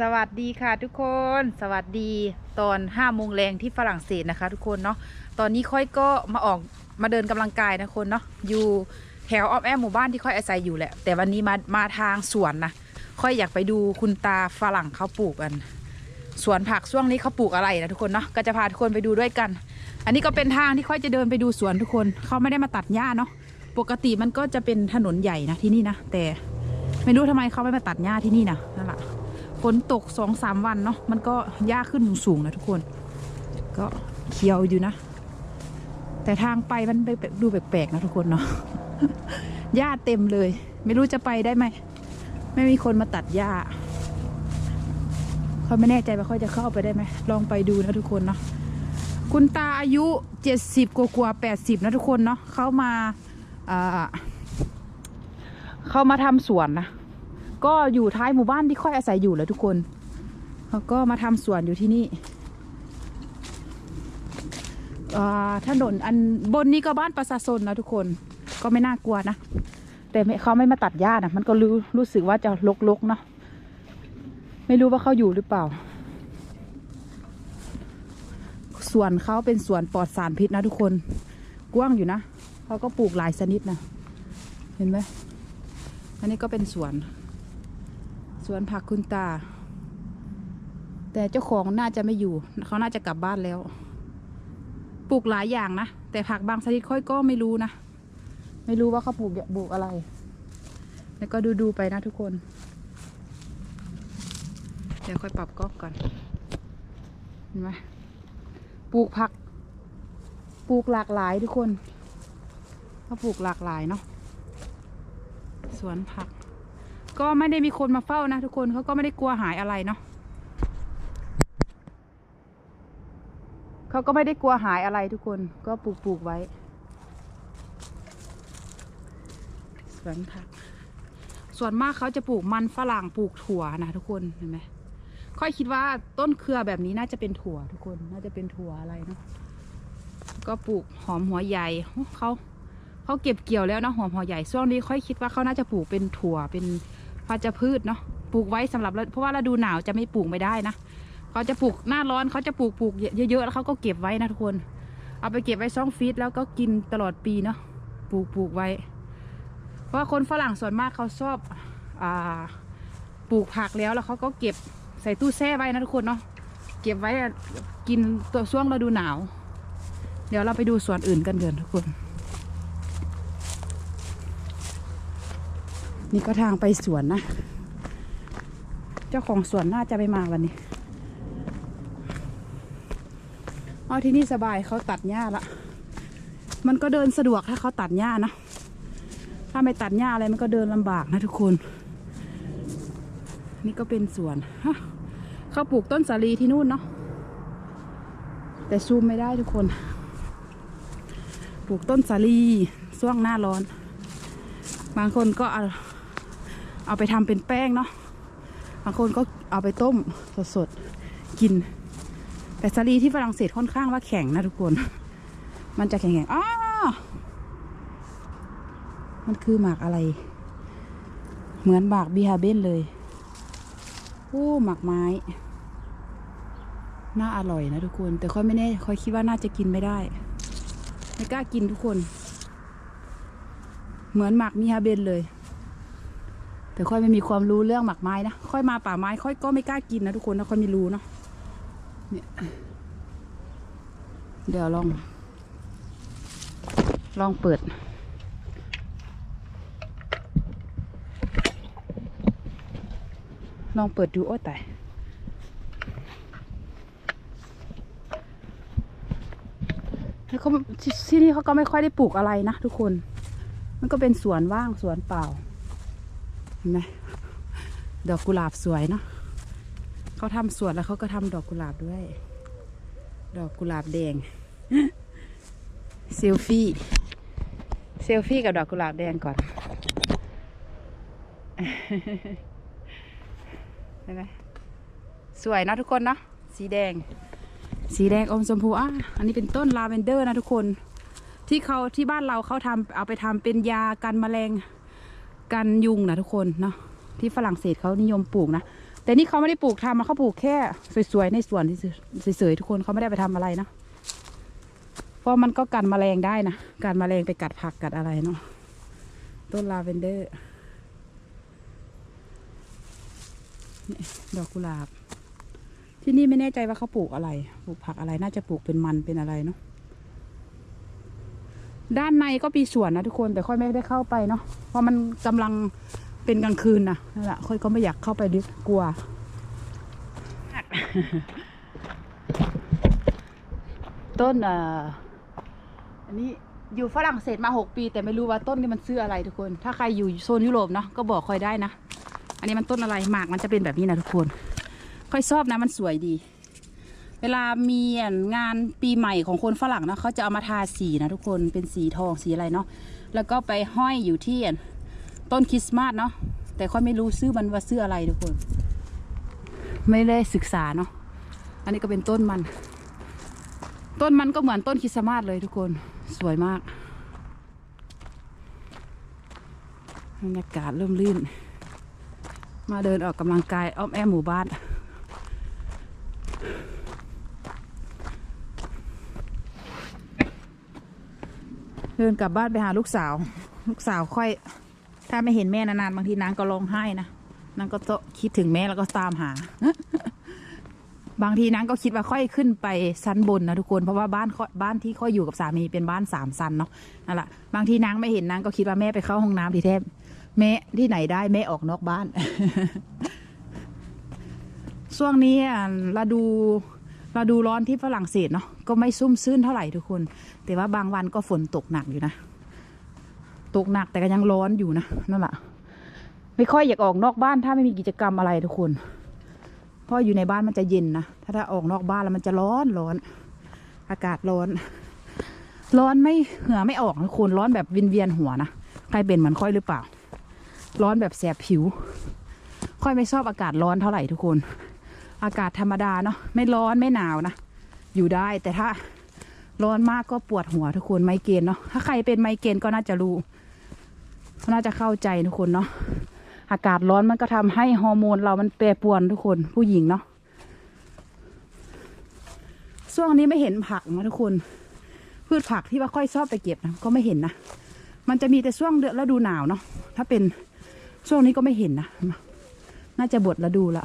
สวัสดีค่ะทุกคนสวัสดีตอนห้าโมงแรงที่ฝรั่งเศสนะคะ ทุกคนเนาะตอนนี้ค่อยก็มาออกมาเดินกำลังกายนะคนเนาะอยู่แถวอ้อมแอมหมู่บ้านที่ค่อยอาศัยอยู่แหละ แต่วันนี้มามาทางสวนนะค่อยอยากไปดูคุณตาฝรั่งเขาปลูกกันสวนผักช่วงนี้เขาปลูกอะไรนะทุกคนเนาะก็จะพาทุกคนไปดูด้วยกัน อันนี้ก็เป็นทางที่ค่อยจะเดินไปดูสวนทุกคนเขาไม่ได้มาตัดหญ้าเนาะปกติมันก็จะเป็นถนนใหญ่นะที่นี่นะแต่ไม่รู้ทำไมเขาไม่มาตัดหญ้าที่นี่นะนั่นแหละ ฝนตกสองสามวันเนาะมันก็หญ้าขึ้นสูงๆนะทุกคน ก็เขียวอยู่นะ แต่ทางไปมันไปดูแปลกๆนะทุกคนเนาะหญ้าเต็มเลย ไม่รู้จะไปได้ไหมไม่มีคนมาตัดหญ้าเขาไม่แน่ใจว่าเขาจะเข้าไปได้ไหมลองไปดูนะทุกคนเนาะคุณตาอายุเจ็ดสิบกว่าแปดสิบนะทุกคนเนาะเขามาเขามาทำสวนนะ ก็อยู่ท้ายหมู่บ้านที่ค่อยอาศัยอยู่แหล้วทุกคนเขาก็มาทำสวนอยู่ที่นี่ถนนอันบนนี้ก็บ้านประชาชนนะทุกคนก็ไม่น่ากลัวนะ แต่ไม่เขาไม่มาตัดหญ้านะมันก็รู้รู้สึกว่าจะลกๆเนาะไม่รู้ว่าเขาอยู่หรือเปล่า สวนเขาเป็นสวนปลอดสารพิษนะทุกคนกว้างอยู่นะเขาก็ปลูกหลายชนิดนะเห็นไหมอันนี้ก็เป็นสวน สวนผักคุณตา แต่เจ้าของน่าจะไม่อยู่ เขาน่าจะกลับบ้านแล้ว ปลูกหลายอย่างนะ แต่ผักบางชนิดค่อยก็ไม่รู้นะ ไม่รู้ว่าเขาปลูกปลูกอะไร แล้วก็ดูดูๆไปนะทุกคน เดี๋ยวค่อยปรับกล้องก่อน เห็นไหมปลูกผัก ปลูกหลากหลายทุกคนเขาปลูกหลากหลายเนาะ สวนผัก ก็ไม่ได้มีคนมาเฝ้านะทุกคนเขาก็ไม่ได้กลัวหายอะไรเนาะเขาก็ไม่ได้กลัวหายอะไรทุกคนก็ปลูกปลูกไว้สวนผักส่วนมากเขาจะปลูกมันฝรั่งปลูกถั่วนะทุกคนเห็นไหมค่อยคิดว่าต้นเครือแบบนี้น่าจะเป็นถั่วทุกคนน่าจะเป็นถั่วอะไรเนาะก็ปลูกหอมหัวใหญ่เขาเขาเก็บเกี่ยวแล้วนะหอมหัวใหญ่ช่วงนี้ค่อยคิดว่าเขาน่าจะปลูกเป็นถั่วเป็น พัชพืชเนาะปลูกไว้สำหรับเพราะว่าฤดูหนาวจะไม่ปลูกไม่ได้นะเขาจะปลูกหน้าร้อนเขาจะปลูกปลูกเยอะๆแล้วเขาก็เก็บไว้นะทุกคน เอาไปเก็บไว้ช่องฟีดแล้วก็กินตลอดปีเนาะปลูกปลูกไว้ เพราะว่าคนฝรั่งส่วนมากเขาชอบอ่าปลูกผักแล้วแล้วเขาก็เก็บใส่ตู้แช่ไว้นะทุกคนเนาะเก็บไว้กินตัวช่วงฤดูหนาว เดี๋ยวเราไปดูสวนอื่นกันเดินทุกคน นี่ก็ทางไปสวนนะ เจ้าของสวนน่าจะไม่มาวันนี้เอาที่นี่สบายเขาตัดหญ้าละ มันก็เดินสะดวกถ้าเขาตัดหญ้านะ ถ้าไม่ตัดหญ้าอะไรมันก็เดินลำบากนะทุกคน นี่ก็เป็นสวนเขาปลูกต้นสาลีที่นู่นเนาะ แต่ซูมไม่ได้ทุกคน ปลูกต้นสาลีช่วงหน้าร้อน บางคนก็เอา เอาไปทำเป็นแป้งเนาะบางคนก็เอาไปต้มสดๆกิน แต่สาลีที่ฝรั่งเศสค่อนข้างว่าแข็งนะทุกคน มันจะแข็งๆอ้ามันคือหมากอะไร เหมือนหมากบีฮาเบนเลยโอ้หมากไม้น่าอร่อยนะทุกคน แต่ค่อยไม่แน่ค่อยคิดว่าน่าจะกินไม่ได้ ไม่กล้ากินทุกคน เหมือนหมากมีฮาเบนเลย แต่ค่อยไม่มีความรู้เรื่องหมากไม้นะ ค่อยมาป่าไม้ ค่อยก็ไม่กล้ากินนะทุกคนนะค่อยไม่รู้เนาะเนี่ยเดี๋ยวลอง ลองเปิด ลองเปิดดูโอ้แต่แล้วเขาที่นี่เขาก็ไม่ค่อยได้ปลูกอะไรนะทุกคน มันก็เป็นสวนว่างสวนเปล่า ห็นไหมดอกกุหลาบสวยเนาะเขาทำสวนแล้วเขาก็ทำดอกกุหลาบด้วย ดอกกุหลาบแดงเซลฟี่เซลฟี่กับดอกกุหลาบแดงก่อนเห็นไหมสวยนะทุกคนเนาะสีแดง สีแดงอมชมพูอะอันนี้เป็นต้นลาเวนเดอร์นะทุกคน ที่เขาที่บ้านเราเขาทำเอาไปทำเป็นยากันแมลง กันยุงนะทุกคนเนาะที่ฝรั่งเศสเขานิยมปลูกนะ แต่นี่เขาไม่ได้ปลูกทำนะเขาปลูกแค่สวยๆในสวนเฉยๆทุกคนเขาไม่ได้ไปทำอะไรนะเพราะมันก็กันแมลงได้นะกันแมลงไปกัดผักกัดอะไรเนาะต้นลาเวนเดอร์ดอกกุหลาบ ที่นี่ไม่แน่ใจว่าเขาปลูกอะไร ปลูกผักอะไรน่าจะปลูกเป็นมันเป็นอะไรเนาะ ด้านในก็มีสวนนะทุกคนแต่ค่อยไม่ได้เข้าไปเนาะเพราะมันกำลังเป็นกลางคืนนะนั่นแหละค่อยก็ไม่อยากเข้าไปลึกลัว ต้นอ่ออันนี้อยู่ฝรั่งเศสมาหกปี แต่ไม่รู้ว่าต้นนี้มันชื่ออะไรทุกคน ถ้าใครอยู่โซนยุโรปเนาะก็บอกค่อยได้นะ อันนี้มันต้นอะไรหมากมันจะเป็นแบบนี้นะทุกคน ค่อยชอบนะมันสวยดี เวลามีงานปีใหม่ของคนฝรั่งนะเขาจะเอามาทาสีนะทุกคนเป็นสีทองสีอะไรเนาะแล้วก็ไปห้อยอยู่ที่ต้นคริสต์มาสเนาะแต่ค่อยไม่รู้ซื้อมันว่าซื้ออะไรทุกคน ไม่ได้ศึกษาเนาะอันนี้ก็เป็นต้นมัน ต้นมันก็เหมือนต้นคริสต์มาสเลยทุกคนสวยมากบรรยากาศเริ่มลื่น มาเดินออกกำลังกายอ้อมแอมหมู่บ้าน เดินกลับบ้านไปหาลูกสาว ลูกสาวค่อย ถ้าไม่เห็นแม่นานๆบางทีนางก็ร้องไห้นะนางก็จะคิดถึงแม่แล้วก็ตามหา บางทีนางก็คิดว่าค่อยขึ้นไปชั้นบนนะทุกคนเพราะว่าบ้านบ้านที่ค่อยอยู่กับสามีเป็นบ้านสามชั้นเนาะนั่นแหละบางทีนางไม่เห็นนางก็คิดว่าแม่ไปเข้าห้องน้ำที่แทบแม่ที่ไหนได้แม่ออกนอกบ้าน ช่วงนี้อะเราดู เราดูร้อนที่ฝรั่งเศสเนาะก็ไม่ซุ่มซื่นเท่าไหร่ทุกคน แต่ว่าบางวันก็ฝนตกหนักอยู่นะ ตกหนักแต่ก็ยังร้อนอยู่นะนั่นแหละไม่ค่อยอยากออกนอกบ้านถ้าไม่มีกิจกรรมอะไรทุกคน เพราะอยู่ในบ้านมันจะเย็นนะ ถ้าถ้าออกนอกบ้านแล้วมันจะร้อนร้อน อากาศร้อน ร้อนไม่เหงื่อไม่ออกทุกคนร้อนแบบวินเวียนหัวนะใครเป็นเหมือนค่อยหรือเปล่า ร้อนแบบแสบผิว ค่อยไม่ชอบอากาศร้อนเท่าไหร่ทุกคน อากาศธรรมดาเนาะไม่ร้อนไม่หนาวนะอยู่ได้แต่ถ้าร้อนมากก็ปวดหัวทุกคนไมเกรนเนาะถ้าใครเป็นไมเกรนก็น่าจะรู้น่าจะเข้าใจทุกคนเนาะอากาศร้อนมันก็ทำให้ฮอร์โมนเรามันแปรปรวนทุกคนผู้หญิงเนาะช่วงนี้ไม่เห็นผักนะทุกคน พืชผักที่ว่าค่อยชอบไปเก็บนะก็ไม่เห็นนะมันจะมีแต่ช่วงเดือนฤดูหนาวเนาะถ้าเป็นช่วงนี้ก็ไม่เห็นนะน่าจะบดฤดูละ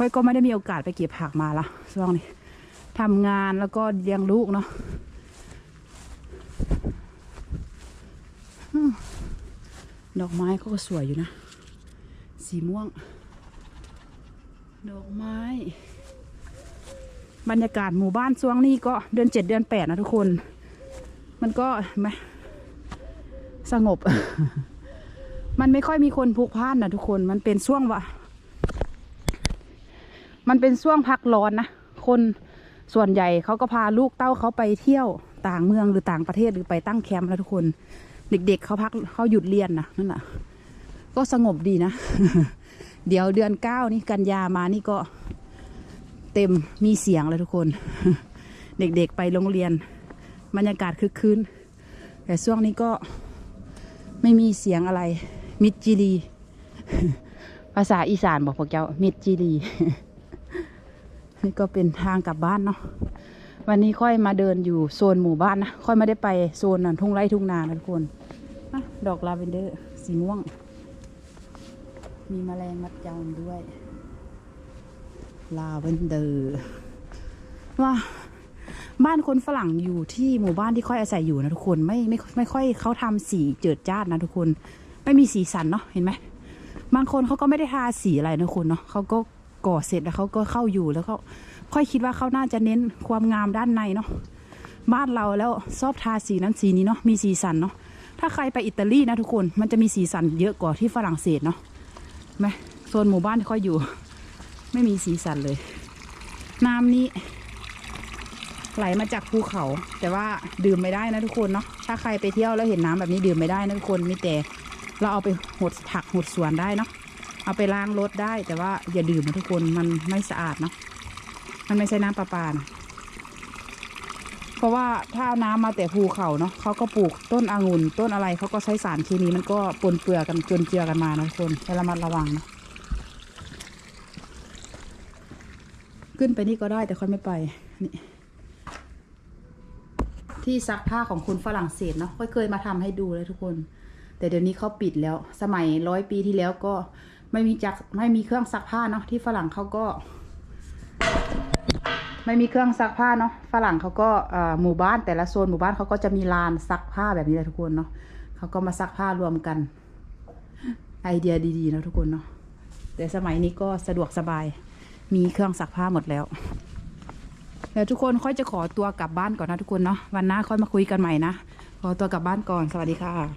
ค่อยก็ไม่ได้มีโอกาสไปเก็บผักมาละช่วงนี้ทำงานแล้วก็เลี้ยงลูกเนาะดอกไม้เขาก็สวยอยู่นะ สีม่วง ดอกไม้ บรรยากาศหมู่บ้านช่วงนี้ก็เดือนเจ็ดเดือนแปดนะทุกคน มันก็ไหมสงบ มันไม่ค่อยมีคนพลุกพล่านนะทุกคน มันเป็นช่วงว่า มันเป็นช่วงพักร้อนนะ คนส่วนใหญ่เขาก็พาลูกเต้าเขาไปเที่ยวต่างเมืองหรือต่างประเทศหรือไปตั้งแคมป์แล้วทุกคน เด็กๆเขาพักเขาหยุดเรียนนะนั่นแหละก็สงบดีนะ เดี๋ยวเดือนเก้านี่กันยามานี่ก็เต็มมีเสียงเลยทุกคน เด็กๆไปโรงเรียนบรรยากาศคึกคืนแต่ช่วงนี้ก็ไม่มีเสียงอะไร มิดจีรีภาษาอีสานบอกพวกเจ้ามิดจีรี นี่ก็เป็นทางกลับบ้านเนาะวันนี้ค่อยมาเดินอยู่โซนหมู่บ้านนะค่อยไม่ได้ไปโซนนั่นทุ่งไร่ทุ่งนานะทุกคนดอกลาเวนเดอร์สีม่วง มีแมลงมัดจำด้วย ลาเวนเดอร์ว่าบ้านคนฝรั่งอยู่ที่หมู่บ้านที่ค่อยอาศัยอยู่นะทุกคนไม่ไม่ไม่ค่อยเขาทำสีเจิดจ้าดนะทุกคน ไม่มีสีสันเนาะเห็นไหมบางคนเขาก็ไม่ได้ทาสีอะไรนะคุณเนาะเขาก็ ก่อเสร็จแล้วเขาก็เข้าอยู่แล้วก็ค่อยคิดว่าเขาน่าจะเน้นความงามด้านในเนาะบ้านเราแล้วชอบทาสีนั้นสีนี้เนาะมีสีสันเนาะถ้าใครไปอิตาลีนะทุกคนมันจะมีสีสันเยอะกว่าที่ฝรั่งเศสเนาะไหมโซนหมู่บ้านที่ค่อยอยู่ ไม่มีสีสันเลย น้ำนี้ ไหลมาจากภูเขา แต่ว่าดื่มไม่ได้นะทุกคนเนาะถ้าใครไปเที่ยวแล้วเห็นน้ำแบบนี้ดื่มไม่ได้นะทุกคนมีแต่เราเอาไปหดผักหดสวนได้เนาะ เอาไปล้างรถได้ แต่ว่าอย่าดื่มนะทุกคนมันไม่สะอาดเนาะมันไม่ใช่น้ำประปานะเพราะว่าถ้าเอาน้ำมาแต่ภูเขาเนาะเขาก็ปลูกต้นองุ่นต้นอะไรเขาก็ใช้สารเคมีมันก็ปนเปื้อกันจนเจือกันมานะทุกคนให้ระมัดระวังนะขึ้นไปนี่ก็ได้แต่ค่อยไม่ไปนี่ที่ซักผ้าของคนฝรั่งเศสเนาะค่อยเคยมาทำให้ดูเลยทุกคน แต่เดี๋ยวนี้เขาปิดแล้ว สมัยร้อยปีที่แล้วก็ ไม่มีจักไม่มีเครื่องซักผ้าเนาะที่ฝรั่งเขาก็ ไม่มีเครื่องซักผ้าเนาะฝรั่งเขาก็หมู่บ้านแต่ละโซนหมู่บ้านเขาก็จะมีลานซักผ้าแบบนี้เลยทุกคนเนาะเขาก็มาซักผ้ารวมกัน ไอเดียดีๆนะทุกคนเนาะแต่สมัยนี้ก็สะดวกสบายมีเครื่องซักผ้าหมดแล้วเดี๋ยวทุกคนค่อยจะขอตัวกลับบ้านก่อนนะทุกคนเนาะวันหน้าค่อยมาคุยกันใหม่นะขอตัวกลับบ้านก่อนสวัสดีค่ะ